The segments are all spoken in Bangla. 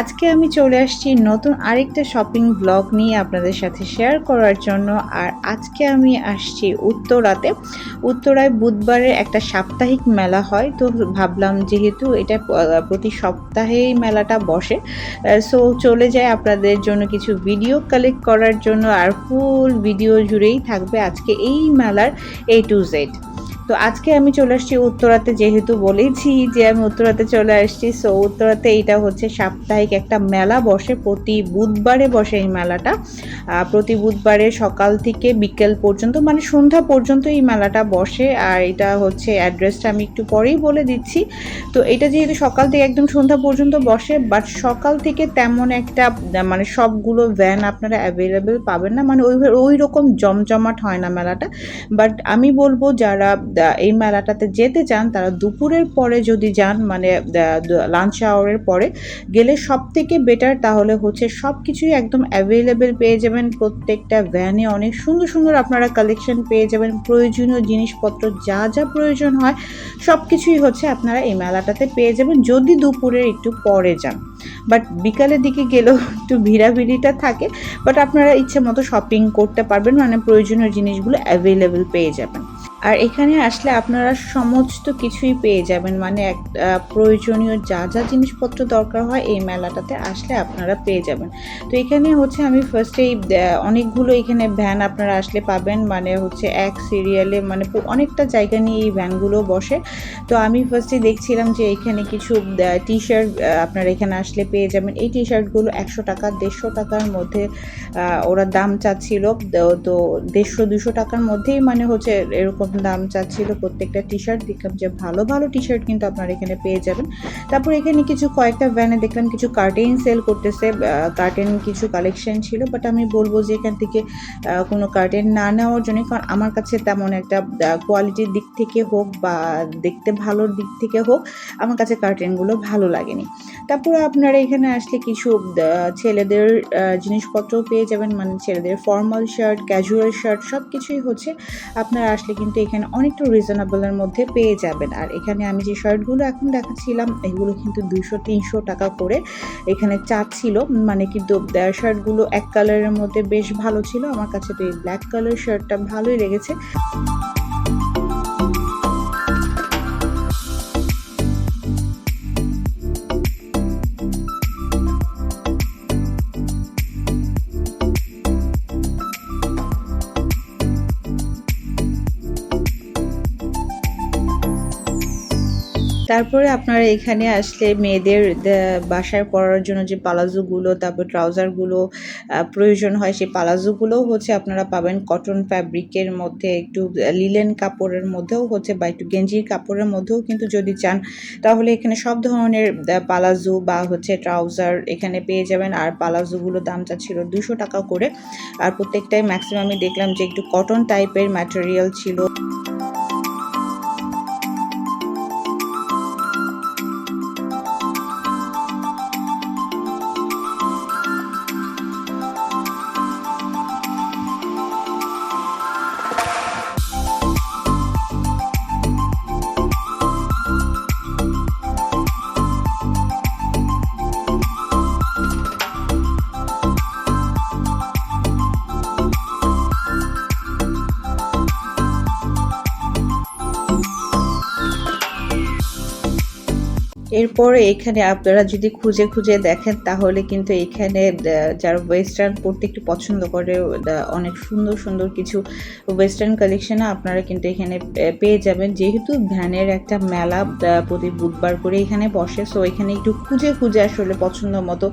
আজকে আমি চলে আসছি নতুন আরেকটা শপিং ব্লগ নিয়ে আপনাদের সাথে শেয়ার করার জন্য। আর আজকে আমি আসছি উত্তরাতে। উত্তরায় বুধবারে একটা সাপ্তাহিক মেলা হয়, তো ভাবলাম যেহেতু এটা প্রতি সপ্তাহেই মেলাটা বসে সো চলে যায় আপনাদের জন্য কিছু ভিডিও কালেক্ট করার জন্য। আর ফুল ভিডিও জুড়েই থাকবে আজকে এই মেলার এ টু জেড তো আজকে আমি চলে আসছি উত্তরাতে, যেহেতু বলেছি যে আমি উত্তরাতে চলে আসছি সো উত্তরাতে এইটা হচ্ছে সাপ্তাহিক একটা মেলা বসে, প্রতি বুধবারে বসে এই মেলাটা। প্রতি বুধবারে সকাল থেকে বিকেল পর্যন্ত মানে সন্ধ্যা পর্যন্ত এই মেলাটা বসে, আর এটা হচ্ছে অ্যাড্রেসটা আমি একটু পরেই বলে দিচ্ছি। তো এটা যেহেতু সকাল থেকে একদম সন্ধ্যা পর্যন্ত বসে বাট সকাল থেকে তেমন একটা মানে সবগুলো ভ্যান আপনারা অ্যাভেলেবেল পাবেন না মানে ওই ওই রকম জমজমাট হয় না মেলাটা। বাট আমি বলব যারা এই মেলাটাতে যেতে চান, তারা দুপুরের পরে যদি যান মানে লাঞ্চ আওয়ারের পরে, গেলে সব থেকে বেটার তাহলে হচ্ছে সব কিছুই একদম অ্যাভেলেবেল পেয়ে যাবেন। প্রত্যেকটা ভ্যানে অনেক সুন্দর সুন্দর আপনারা কালেকশন পেয়ে যাবেন। প্রয়োজনীয় জিনিসপত্র যা যা প্রয়োজন হয় সব কিছুই হচ্ছে আপনারা এই মেলাটাতে পেয়ে যাবেন, যদি দুপুরের একটু পরে যান। বাট বিকালের দিকে গেলেও একটু ভিড়াভিড়িটা থাকে বাট আপনারা ইচ্ছে মতো শপিং করতে পারবেন মানে প্রয়োজনীয় জিনিসগুলো অ্যাভেলেবেল পেয়ে যাবেন। আর এখানে আসলে আপনারা সমস্ত কিছুই পেয়ে যাবেন। মানে এক প্রয়োজনীয় যা যা জিনিসপত্র দরকার হয় এই মেলাটাতে আসলে আপনারা পেয়ে যাবেন। তো এখানে হচ্ছে আমি ফার্স্টেই অনেকগুলো এখানে ভ্যান আপনারা আসলে পাবেন। মানে হচ্ছে এক সিরিয়ালে মানে অনেকটা জায়গা নিয়ে এই ভ্যানগুলো বসে। তো আমি ফার্স্টে দেখছিলাম যে এখানে কিছু টি শার্ট আপনারা এখানে আসলে পেয়ে যাবেন। এই টি শার্টগুলো একশো টাকা, দেড়শো টাকার মধ্যে ওরা দাম চাচ্ছিল। তো- তো দেড়শো, দুশো টাকার মধ্যেই মানে হচ্ছে এরকম দাম চাচ্ছিল, প্রত্যেকটা টি শার্ট দেখলাম যে ভালো ভালো টি শার্ট কিন্তু আপনারা এখানে পেয়ে যাবেন। তারপর এখানে কিছু কয়েকটা ভ্যানে দেখলাম কিছু কার্টেন সেল করতেছে কার্টেন কিছু কালেকশন ছিল বাট আমি বলব যে এখান থেকে কোনো কার্টেন না নেওয়ার জন্য, কারণ আমার কাছে তেমন একটা কোয়ালিটির দিক থেকে হোক বা দেখতে ভালোর দিক থেকে হোক, আমার কাছে কার্টেনগুলো ভালো লাগেনি। তারপরে আপনারা এখানে আসলে কিছু ছেলেদের জিনিসপত্রও পেয়ে যাবেন মানে ছেলেদের ফর্মাল শার্ট ক্যাজুয়াল শার্ট সব কিছুই হচ্ছে, আপনারা আসলে কিন্তু এখানে অনেকটা রিজনেবলের মধ্যে পেয়ে যাবেন। আর এখানে আমি যে শার্টগুলো এখন দেখাচ্ছিলাম, এগুলো কিন্তু দুশো তিনশো টাকা করে এখানে চাচ্ছিল মানে কিন্তু শার্টগুলো এক কালারের মধ্যে বেশ ভালো ছিল। আমার কাছে তো এই ব্ল্যাক কালার শার্টটা ভালোই লেগেছে। তারপরে আপনারা এখানে আসলে মেয়েদের বাসায় পরার জন্য যে পালাজোগুলো, তারপর ট্রাউজারগুলো প্রয়োজন হয় সেই পালাজোগুলোও হচ্ছে আপনারা পাবেন। কটন ফ্যাব্রিকের মধ্যে একটু লিলেন কাপড়ের মধ্যেও হচ্ছে বা একটু গেঞ্জির কাপড়ের মধ্যেও কিন্তু যদি চান, তাহলে এখানে সব ধরনের পালাজো বা হচ্ছে ট্রাউজার এখানে পেয়ে যাবেন। আর পালাজোগুলো দাম চাচ্ছিল দুশো টাকা করে। আর প্রত্যেকটাই ম্যাক্সিমামই দেখলাম যে একটু কটন টাইপের ম্যাটেরিয়াল ছিল। এরপরে এখানে আপনারা যদি খুঁজে খুঁজে দেখেন, তাহলে কিন্তু এখানে যারা ওয়েস্টার্ন পড়তে একটু পছন্দ করে অনেক সুন্দর সুন্দর কিছু ওয়েস্টার্ন কালেকশনও আপনারা কিন্তু এখানে পেয়ে যাবেন। যেহেতু ভ্যানের একটা মেলা প্রতি বুধবার করে এখানে বসে সো এখানে একটু খুঁজে খুঁজে আসলে পছন্দ মতো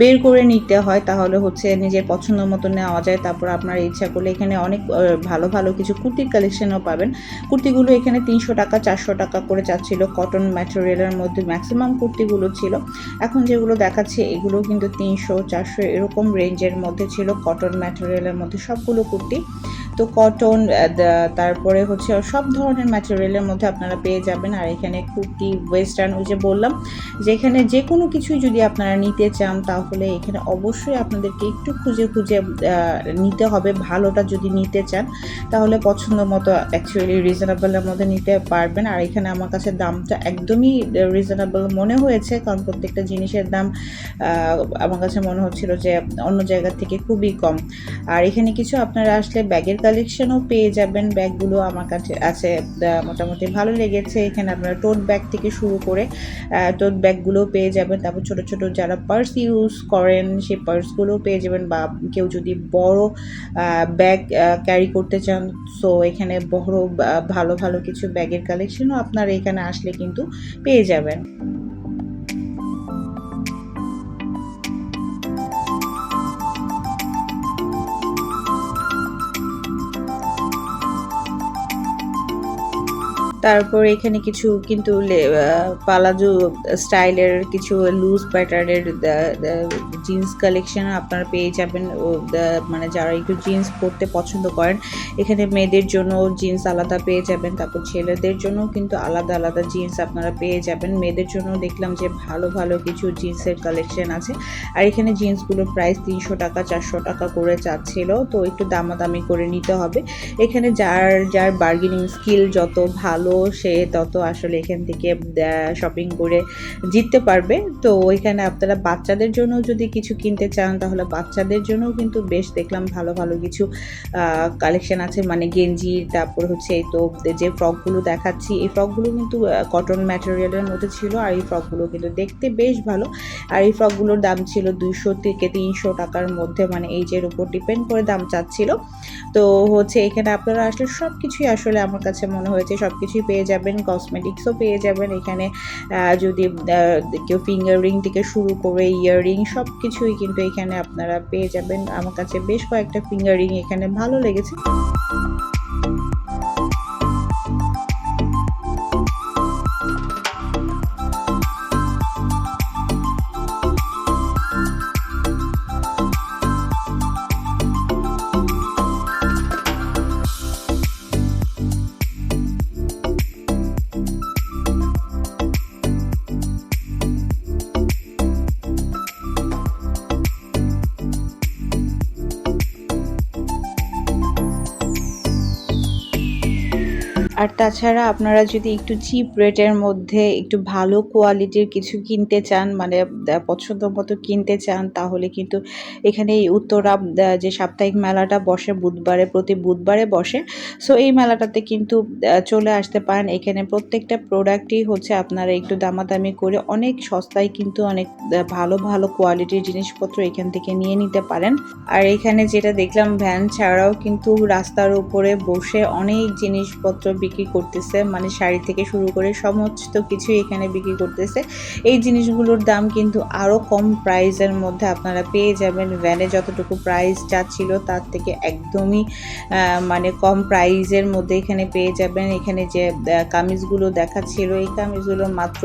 বের করে নিতে হয়। তাহলে হচ্ছে নিজের পছন্দ মতো নেওয়া যায়। তারপর আপনার ইচ্ছা করলে এখানে অনেক ভালো ভালো কিছু কুর্তির কালেকশনও পাবেন। কুর্তিগুলো এখানে তিনশো টাকা, চারশো টাকা করে চাচ্ছিল কটন ম্যাটেরিয়ালের মধ্যে ম্যাক্সিমাম কুর্তিগুলো ছিল। এখন যেগুলো দেখাচ্ছে, এগুলো কিন্তু তিনশো, চারশো এরকম রেঞ্জের মধ্যে ছিল কটন ম্যাটেরিয়ালের মধ্যে সবগুলো কুর্তি। তো কটন তারপরে হচ্ছে সব ধরনের ম্যাটেরিয়ালের মধ্যে আপনারা পেয়ে যাবেন। আর এখানে কুর্তি ওয়েস্টার্ন ওই যে বললাম, যেখানে যে কোনো কিছুই যদি আপনারা নিতে চান, তাহলে এখানে অবশ্যই আপনাদেরকে একটু খুঁজে খুঁজে নিতে হবে। ভালোটা যদি নিতে চান, তাহলে পছন্দ মতো অ্যাকচুয়ালি রিজনেবলের মধ্যে নিতে পারবেন। আর এখানে আমার কাছে দামটা একদমই রিজনেবল মনে হয়েছে, কারণ প্রত্যেকটা জিনিসের দাম আমার কাছে মনে হচ্ছিল যে অন্য জায়গা থেকে খুবই কম। আর এখানে কিছু আপনারা আসলে ব্যাগের কালেকশনও পেয়ে যাবেন। ব্যাগগুলো আমার কাছে আছে মোটামুটি ভালো লেগেছে। এখানে আপনারা টোট ব্যাগ থেকে শুরু করে টোট ব্যাগগুলোও পেয়ে যাবেন। তারপর ছোট ছোট যারা পার্স ইউজ করেন, সেই পার্সগুলোও পেয়ে যাবেন বা কেউ যদি বড় ব্যাগ ক্যারি করতে চান সো এখানে বড় ভালো ভালো কিছু ব্যাগের কালেকশনও আপনারা এখানে আসলে কিন্তু পেয়ে যাবেন। তারপর এখানে কিছু কিন্তু পালাজো স্টাইলের কিছু লুজ প্যাটার্নের জিন্স কালেকশন আপনারা পেয়ে যাবেন। মানে যারা একটু জিন্স পরতে পছন্দ করেন, এখানে মেয়েদের জন্য জিন্স আলাদা পেয়ে যাবেন। তারপর ছেলেদের জন্য কিন্তু আলাদা আলাদা জিন্স আপনারা পেয়ে যাবেন। মেয়েদের জন্য দেখলাম যে ভালো ভালো কিছু জিন্সের কালেকশন আছে। আর এখানে জিন্সগুলোর প্রাইস তিনশো টাকা, চারশো টাকা করে চাচ্ছিল তো একটু দামাদামি করে নিতে হবে। এখানে যার যার বার্গেনিং স্কিল যত ভালো সে তত আসলে এখান থেকে শপিং করে জিততে পারবে। তো এখানে আপনারা বাচ্চাদের জন্য যদি কিছু কিনতে চান, তাহলে বাচ্চাদের জন্যও কিন্তু বেশ দেখলাম ভালো ভালো কিছু কালেকশন আছে। মানে গেঞ্জি, তারপর হচ্ছে এই তো যে ফ্রকগুলো দেখাচ্ছি, এই ফ্রকগুলো কিন্তু কটন ম্যাটেরিয়ালের মধ্যে ছিল। আর এই ফ্রকগুলো কিন্তু দেখতে বেশ ভালো। আর এই ফ্রকগুলোর দাম ছিল দুইশো থেকে তিনশো টাকার মধ্যে। মানে এইজের উপর ডিপেন্ড করে দাম চাচ্ছিল। তো হচ্ছে এখানে আপনারা আসলে সব কিছুই আসলে আমার কাছে মনে হয়েছে সব কিছুই পেয়ে যাবেন কসমেটিক্সও পেয়ে যাবেন। এখানে যদি কেউ ফিঙ্গার রিং থেকে শুরু করে ইয়াররিং সব কিছুই কিন্তু এখানে আপনারা পেয়ে যাবেন। আমার কাছে বেশ কয়েকটা ফিঙ্গার রিং এখানে ভালো লেগেছে। আর তাছাড়া আপনারা যদি একটু চিপ রেটের মধ্যে একটু ভালো কোয়ালিটির কিছু কিনতে চান মানে পছন্দ মতো কিনতে চান, তাহলে কিন্তু এখানে এই উত্তরা যে সাপ্তাহিক মেলাটা বসে বুধবারে, প্রতি বুধবারে বসে। সো এই মেলাটাতে কিন্তু চলে আসতে পারেন। এখানে প্রত্যেকটা প্রোডাক্টই হচ্ছে আপনারা একটু দামাদামি করে অনেক সস্তায় কিন্তু অনেক ভালো ভালো কোয়ালিটির জিনিসপত্র এখান থেকে নিয়ে নিতে পারেন। আর এখানে যেটা দেখলাম ভ্যান ছাড়াও কিন্তু রাস্তার উপরে বসে অনেক জিনিসপত্র বিক্রি করতেছে মানে শাড়ি থেকে শুরু করে সমস্ত কিছু এখানে বিক্রি করতেছে। এই জিনিসগুলোর দাম কিন্তু আরও কম প্রাইসের মধ্যে আপনারা পেয়ে যাবেন। ভ্যানে যতটুকু প্রাইস যা ছিল তার থেকে একদমই মানে কম প্রাইসের মধ্যে এখানে পেয়ে যাবেন। এখানে যে কামিজগুলো দেখাচ্ছিল, এই কামিজগুলো মাত্র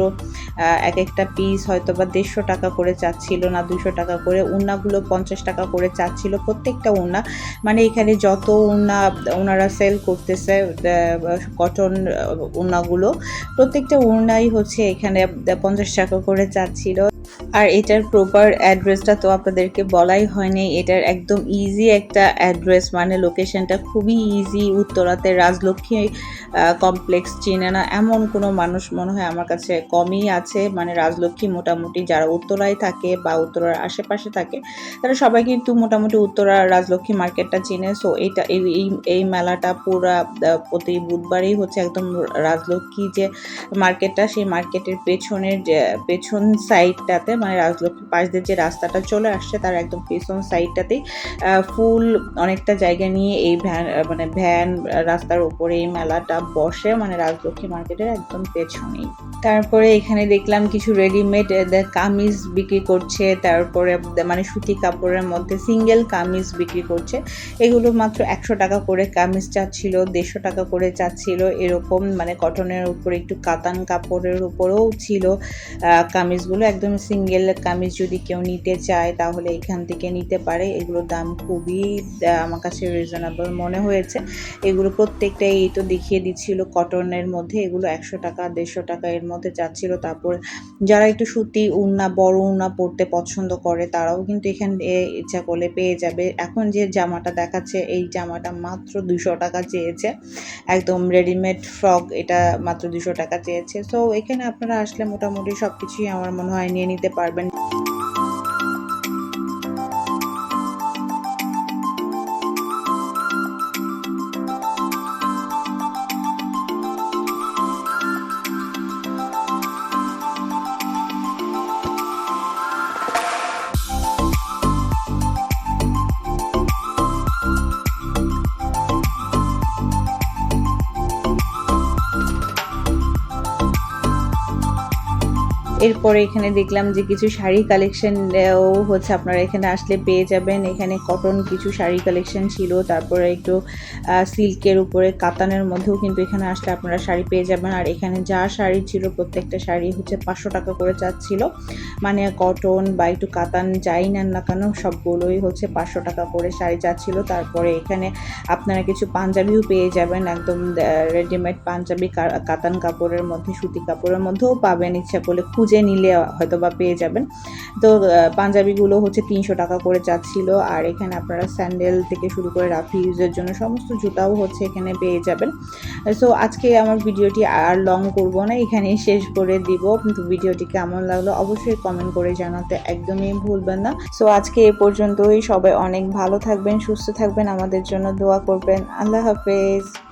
এক একটা পিস হয়তো বা দেড়শো টাকা করে চাচ্ছিল না দুশো টাকা করে। উন্নাগুলো পঞ্চাশ টাকা করে চাচ্ছিল প্রত্যেকটা উন্না। মানে এখানে যত উন্না ওনারা সেল করতেছে কটন ওড়নাগুলো প্রত্যেকটা ওড়নাই হচ্ছে এখানে পঞ্চাশ টাকা করে চাচ্ছিল। আর এটার প্রপার অ্যাড্রেসটা তো আপনাদেরকে বলাই হয়নি। এটার একদম ইজি একটা অ্যাড্রেস মানে লোকেশনটা খুবই ইজি উত্তরাতে রাজলক্ষ্মী কমপ্লেক্স চিনে না। এমন কোনো মানুষ মনে হয় আমার কাছে কমই আছে। মানে রাজলক্ষ্মী মোটামুটি যারা উত্তরায় থাকে বা উত্তরার আশেপাশে থাকে, তারা সবাই কিন্তু মোটামুটি উত্তরা রাজলক্ষ্মী মার্কেটটা চিনে। সো এই, এই- এই মেলাটা পুরা প্রতি বুধবারই হচ্ছে একদম রাজলক্ষ্মী যে মার্কেটটা সেই মার্কেটের পেছনের যে, পেছন সাইডটাতে মানে রাজলক্ষ্মী পাশ দিয়ে যে রাস্তাটা চলে আসছে, তার একদম পেছন সাইডটাতেই ফুল অনেকটা জায়গা নিয়ে এই ভ্যান মানে ভ্যান রাস্তার উপরে এই মেলাটা বসে মানে রাজলক্ষ্মী মার্কেটের একদম পেছনেই। তারপরে এখানে দেখলাম কিছু রেডিমেড কামিজ বিক্রি করছে, তারপরে মানে সুতি কাপড়ের মধ্যে সিঙ্গেল কামিজ বিক্রি করছে। এগুলো মাত্র একশো টাকা করে কামিজ চাচ্ছিল, দেড়শো টাকা করে চাচ্ছিল, এরকম মানে কটনের উপরে, একটু কাতান কাপড়ের উপরেও ছিল কামিজগুলো, একদম সিঙ্গেল সিঙ্গেল কামিজ যদি কেউ নিতে চায়, তাহলে এখান থেকে নিতে পারে। এগুলোর দাম খুবই আমার কাছে রিজনেবল মনে হয়েছে। এগুলো প্রত্যেকটাই এই তো দেখিয়ে দিচ্ছিল কটনের মধ্যে। এগুলো একশো টাকা, দেড়শো টাকা এর মধ্যে যাচ্ছিল। তারপর যারা একটু সুতি উন্না, বড় উন্না পরতে পছন্দ করে, তারাও কিন্তু এখানে ইচ্ছা করলে পেয়ে যাবে। এখন যে জামাটা দেখাচ্ছে, এই জামাটা মাত্র দুশো টাকা চেয়েছে। একদম রেডিমেড ফ্রক এটা মাত্র দুশো টাকা চেয়েছে। সো এখানে আপনারা আসলে মোটামুটি সব কিছুই আমার মনে হয় নিয়ে নিতে পারবেন এরপরে এখানে দেখলাম যে কিছু শাড়ি কালেকশন হচ্ছে আপনারা এখানে আসলে পেয়ে যাবেন। এখানে কটন কিছু শাড়ি কালেকশন ছিল, তারপরে একটু সিল্কের উপরে কাতানের মধ্যেও কিন্তু এখানে আসলে আপনারা শাড়ি পেয়ে যাবেন। আর এখানে যা শাড়ি ছিল, প্রত্যেকটা শাড়ি হচ্ছে পাঁচশো টাকা করে চাচ্ছিল। মানে কটন বা একটু কাতান যাই নেন না কেন, সবগুলোই হচ্ছে পাঁচশো টাকা করে শাড়ি যাচ্ছিল তারপরে এখানে আপনারা কিছু পাঞ্জাবিও পেয়ে যাবেন, একদম রেডিমেড পাঞ্জাবি কাতান কাপড়ের মধ্যে, সুতি কাপড়ের মধ্যেও পাবেন। ইচ্ছা করলে খুঁজে নিলে হয়তো বা পেয়ে যাবেন। তো পাঞ্জাবিগুলো হচ্ছে তিনশো টাকা করে যাচ্ছিল। আর এখানে আপনারা স্যান্ডেল থেকে শুরু করে রাফি ইউজের জন্য সমস্ত জুতাও হচ্ছে এখানে পেয়ে যাবেন। সো, আজকে আমার ভিডিওটি আর লং করব না, এখানেই শেষ করে দিব। কিন্তু ভিডিওটি কেমন লাগল অবশ্যই কমেন্ট করে জানাতে একদমই ভুলবেন না। সো, আজকে এ পর্যন্তই। সবাই অনেক ভালো থাকবেন, সুস্থ থাকবেন। আমাদের জন্য দোয়া করবেন। আল্লাহ হাফেজ।